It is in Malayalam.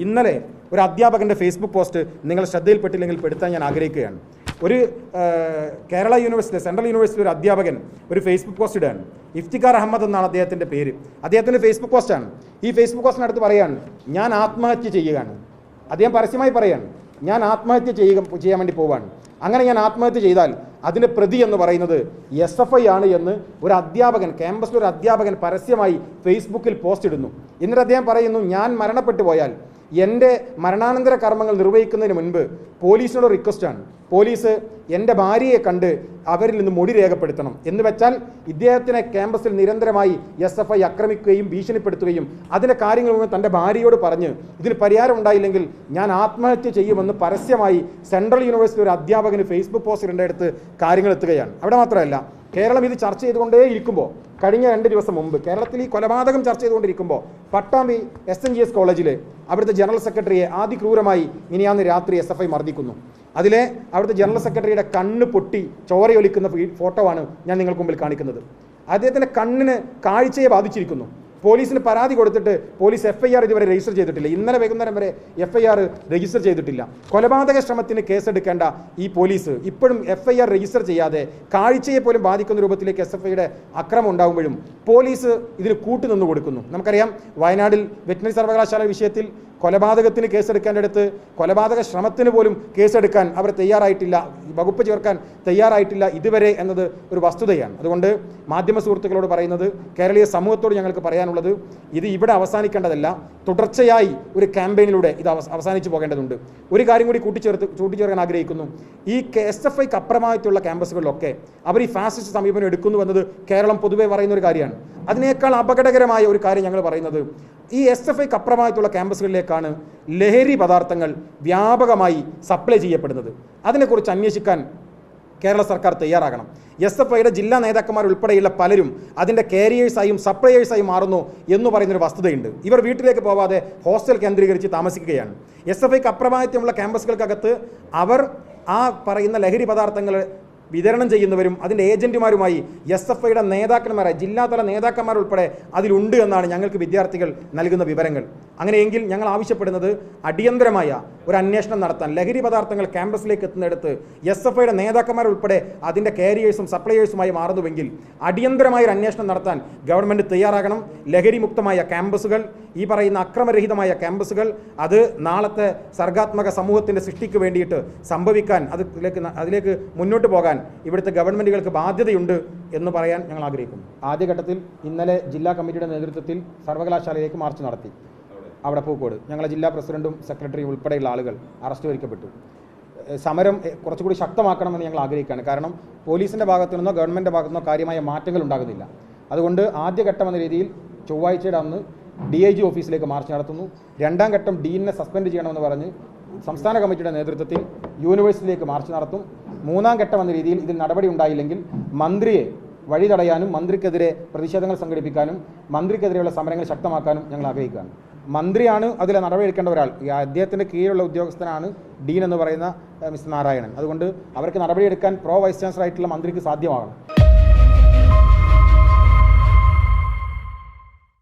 ഇന്നലെ ഒരു അധ്യാപകന്റെ ഫേസ്ബുക്ക് പോസ്റ്റ് നിങ്ങൾ ശ്രദ്ധയിൽപ്പെട്ടില്ലെങ്കിൽ പെടുത്താൻ ഞാൻ ആഗ്രഹിക്കുകയാണ്. ഒരു കേരള യൂണിവേഴ്സിറ്റി സെൻട്രൽ യൂണിവേഴ്സിറ്റി ഒരു അധ്യാപകൻ ഒരു ഫേസ്ബുക്ക് പോസ്റ്റ് ഇടാണ് ഇഫ്തിഖാർ അഹമ്മദ് എന്നാണ് അദ്ദേഹത്തിന്റെ പേര്. അദ്ദേഹത്തിന്റെ ഫേസ്ബുക്ക് പോസ്റ്റാണ് ഈ ഫേസ്ബുക്ക് പോസ്റ്റിനടുത്ത് പറയാണ് ഞാൻ ആത്മഹത്യ ചെയ്യുകയാണ്. അദ്ദേഹം പരസ്യമായി പറയാണ് ഞാൻ ആത്മഹത്യ ചെയ്യുക ചെയ്യാൻ വേണ്ടി പോവാണ് അങ്ങനെ ഞാൻ ആത്മഹത്യ ചെയ്താൽ അതിന്റെ പ്രതി എന്ന് പറയുന്നത് എസ് എഫ് ഐ ആണ് എന്ന് ഒരു അധ്യാപകൻ ക്യാമ്പസിൽ ഒരു അധ്യാപകൻ പരസ്യമായി ഫേസ്ബുക്കിൽ പോസ്റ്റ് ഇടുന്നു. എന്നിട്ട് അദ്ദേഹം പറയുന്നു ഞാൻ മരണപ്പെട്ടു പോയാൽ എന്റെ മരണാനന്തര കർമ്മങ്ങൾ നിർവഹിക്കുന്നതിന് മുൻപ് പോലീസിനോട് റിക്വസ്റ്റാണ്. പോലീസ് എന്റെ ഭാര്യയെ കണ്ട് അവരിൽ നിന്ന് മൊഴി രേഖപ്പെടുത്തണം. എന്ന് വെച്ചാൽ ഇദ്ദേഹത്തിനെ ക്യാമ്പസിൽ നിരന്തരമായി എസ് എഫ് ഐ ആക്രമിക്കുകയും ഭീഷണിപ്പെടുത്തുകയും അതിന്റെ കാര്യങ്ങൾ മുഴുവൻ തന്റെ ഭാര്യയോട് പറഞ്ഞ് ഇതിന് പരിഹാരം ഉണ്ടായില്ലെങ്കിൽ ഞാൻ ആത്മഹത്യ ചെയ്യുമെന്ന് പരസ്യമായി സെൻട്രൽ യൂണിവേഴ്സിറ്റി ഒരു അധ്യാപകന് ഫേസ്ബുക്ക് പോസ്റ്റിൽ അടുത്ത് കാര്യങ്ങൾ എത്തുകയാണ്. അവിടെ മാത്രമല്ല കേരളം ഇത് ചർച്ച ചെയ്തുകൊണ്ടേ ഇരിക്കുമ്പോൾ കഴിഞ്ഞ രണ്ട് ദിവസം മുമ്പ് കേരളത്തിൽ ഈ കൊലപാതകം ചർച്ച ചെയ്തുകൊണ്ടിരിക്കുമ്പോൾ Pattambi S N G S കോളേജിൽ അവിടുത്തെ ജനറൽ സെക്രട്ടറിയെ അതിക്രൂരമായി ഇനിയാന്ന് രാത്രി എസ് എഫ് ഐ മർദ്ദിക്കുന്നു. അതിലെ അവിടുത്തെ ജനറൽ സെക്രട്ടറിയുടെ കണ്ണ് പൊട്ടി ചോരയൊലിക്കുന്ന ഫോട്ടോ ആണ് ഞാൻ നിങ്ങൾക്ക് മുമ്പിൽ കാണിക്കുന്നത്. അദ്ദേഹത്തിന്റെ കണ്ണിന് കാഴ്ചയെ ബാധിച്ചിരിക്കുന്നു. പോലീസിന് പരാതി കൊടുത്തിട്ട് പോലീസ് എഫ് ഐ ആർ ഇതുവരെ രജിസ്റ്റർ ചെയ്തിട്ടില്ല. ഇന്നലെ വൈകുന്നേരം വരെ എഫ് ഐ ആർ രജിസ്റ്റർ ചെയ്തിട്ടില്ല. കൊലപാതക ശ്രമത്തിന് കേസെടുക്കേണ്ട ഈ പോലീസ് ഇപ്പോഴും എഫ് ഐ ആർ രജിസ്റ്റർ ചെയ്യാതെ കാഴ്ചയെ പോലും ബാധിക്കുന്ന രൂപത്തിലേക്ക് എസ് എഫ് ഐയുടെ അക്രമം ഉണ്ടാകുമ്പോഴും പോലീസ് ഇതിന് കൂട്ടുനിന്ന് കൊടുക്കുന്നു. നമുക്കറിയാം വയനാടിൽ വെറ്റിനറി സർവകലാശാല വിഷയത്തിൽ കൊലപാതകത്തിന് കേസെടുക്കേണ്ടടുത്ത് കൊലപാതക ശ്രമത്തിന് പോലും കേസെടുക്കാൻ അവർ തയ്യാറായിട്ടില്ല വകുപ്പ് ചേർക്കാൻ തയ്യാറായിട്ടില്ല ഇതുവരെ എന്നത് ഒരു വസ്തുതയാണ്. അതുകൊണ്ട് മാധ്യമ സുഹൃത്തുക്കളോട് പറയുന്നത് കേരളീയ സമൂഹത്തോട് ഞങ്ങൾക്ക് പറയാനുള്ളത് ഇത് ഇവിടെ അവസാനിക്കേണ്ടതല്ല തുടർച്ചയായി ഒരു ക്യാമ്പയിനിലൂടെ ഇത് അവസ- അവസാനിച്ചു പോകേണ്ടതുണ്ട്. ഒരു കാര്യം കൂടി കൂട്ടിച്ചേർത്ത് കൂട്ടിച്ചേർക്കാൻ ആഗ്രഹിക്കുന്നു. ഈ എസ് എഫ് ഐക്ക് അപ്രമായിട്ടുള്ള ക്യാമ്പസുകളിലൊക്കെ അവർ ഈ ഫാസിസ്റ്റ് സമീപനം എടുക്കുന്നു എന്നത് കേരളം പൊതുവെ പറയുന്ന ഒരു കാര്യമാണ്. അതിനേക്കാൾ അപകടകരമായ ഒരു കാര്യം ഞങ്ങൾ പറയുന്നത് ഈ എസ് എഫ് ഐക്ക് അപ്പുറമായിട്ടുള്ള ക്യാമ്പസുകളിലേക്കാണ് ലഹരി പദാർത്ഥങ്ങൾ വ്യാപകമായി സപ്ലൈ ചെയ്യപ്പെടുന്നത്. അതിനെക്കുറിച്ച് അന്വേഷിക്കാൻ കേരള സർക്കാർ തയ്യാറാകണം. എസ് എഫ് ഐയുടെ ജില്ലാ നേതാക്കന്മാർ ഉൾപ്പെടെയുള്ള പലരും അതിന്റെ കാരിയേഴ്സായും സപ്ലയേഴ്സായും മാറുന്നു എന്ന് പറയുന്നൊരു വസ്തുതയുണ്ട്. ഇവർ വീട്ടിലേക്ക് പോവാതെ ഹോസ്റ്റൽ കേന്ദ്രീകരിച്ച് താമസിക്കുകയാണ്. എസ് എഫ് ഐക്ക് അപ്രമാദിത്യമുള്ള ക്യാമ്പസുകൾക്കകത്ത് അവർ ആ പറയുന്ന ലഹരി പദാർത്ഥങ്ങൾ വിതരണം ചെയ്യുന്നവരും അതിന്റെ ഏജന്റുമാരുമായി എസ് എഫ് ഐയുടെ നേതാക്കന്മാരായി ജില്ലാതല നേതാക്കന്മാരുൾപ്പെടെ അതിലുണ്ട് എന്നാണ് ഞങ്ങൾക്ക് വിദ്യാർത്ഥികൾ നൽകുന്ന വിവരങ്ങൾ. അങ്ങനെയെങ്കിൽ ഞങ്ങൾ ആവശ്യപ്പെടുന്നത് അടിയന്തരമായ ഒരു അന്വേഷണം നടത്താൻ ലഹരി പദാർത്ഥങ്ങൾ ക്യാമ്പസിലേക്ക് എത്തുന്നിടത്ത് എസ് എഫ് ഐയുടെ നേതാക്കന്മാരുൾപ്പെടെ അതിന്റെ കാരിയേഴ്സും സപ്ലയേഴ്സുമായി മാറുന്നുവെങ്കിൽ അടിയന്തരമായ ഒരു അന്വേഷണം നടത്താൻ ഗവൺമെന്റ് തയ്യാറാകണം. ലഹരിമുക്തമായ ക്യാമ്പസുകൾ ഈ പറയുന്ന അക്രമരഹിതമായ ക്യാമ്പസുകൾ അത് നാളത്തെ സർഗാത്മക സമൂഹത്തിന്റെ സൃഷ്ടിക്ക് വേണ്ടിയിട്ട് സംഭവിക്കാൻ അതിലേക്ക് അതിലേക്ക് മുന്നോട്ട് പോകാൻ ഇവിടുത്തെ ഗവൺമെന്റുകൾക്ക് ബാധ്യതയുണ്ട് എന്ന് പറയാൻ ഞങ്ങൾ ആഗ്രഹിക്കുന്നു. ആദ്യഘട്ടത്തിൽ ഇന്നലെ ജില്ലാ കമ്മിറ്റിയുടെ നേതൃത്വത്തിൽ സർവകലാശാലയിലേക്ക് മാർച്ച് നടത്തി. അവിടെ പൂക്കോട്. ഞങ്ങളെ ജില്ലാ പ്രസിഡന്റും സെക്രട്ടറിയും ഉൾപ്പെടെയുള്ള ആളുകൾ അറസ്റ്റ് വരിക്കപ്പെട്ടു സമരം കുറച്ചുകൂടി ശക്തമാക്കണമെന്ന് ഞങ്ങൾ ആഗ്രഹിക്കുകയാണ്. കാരണം പോലീസിന്റെ ഭാഗത്തു നിന്നോ ഗവൺമെന്റ് ഭാഗത്തു നിന്നോ കാര്യമായ മാറ്റങ്ങൾ ഉണ്ടാകുന്നില്ല. അതുകൊണ്ട് ആദ്യഘട്ടം എന്ന രീതിയിൽ ചൊവ്വാഴ്ചയുടെ അന്ന് ഡി ഐ ജി ഓഫീസിലേക്ക് മാർച്ച് നടത്തുന്നു. രണ്ടാം ഘട്ടം ഡീനിനെ സസ്പെൻഡ് ചെയ്യണമെന്ന് പറഞ്ഞ് സംസ്ഥാന കമ്മിറ്റിയുടെ നേതൃത്വത്തിൽ യൂണിവേഴ്സിറ്റിയിലേക്ക് മാർച്ച് നടത്തും. മൂന്നാം ഘട്ടം എന്ന രീതിയിൽ ഇതിൽ നടപടി ഉണ്ടായില്ലെങ്കിൽ മന്ത്രിയെ വഴി തടയാനും മന്ത്രിക്കെതിരെ പ്രതിഷേധങ്ങൾ സംഘടിപ്പിക്കാനും മന്ത്രിക്കെതിരെയുള്ള സമരങ്ങൾ ശക്തമാക്കാനും ഞങ്ങൾ ആഗ്രഹിക്കുകയാണ്. മന്ത്രിയാണ് അതിലെ നടപടിയെടുക്കേണ്ട ഒരാൾ. അദ്ദേഹത്തിന്റെ കീഴിലുള്ള ഉദ്യോഗസ്ഥനാണ് ഡീൻ എന്ന് പറയുന്ന മിസ് നാരായണൻ. അതുകൊണ്ട് അവർക്ക് നടപടിയെടുക്കാൻ പ്രോ വൈസ് ചാൻസലർ ആയിട്ടുള്ള മന്ത്രിക്ക് സാധ്യമാകണം.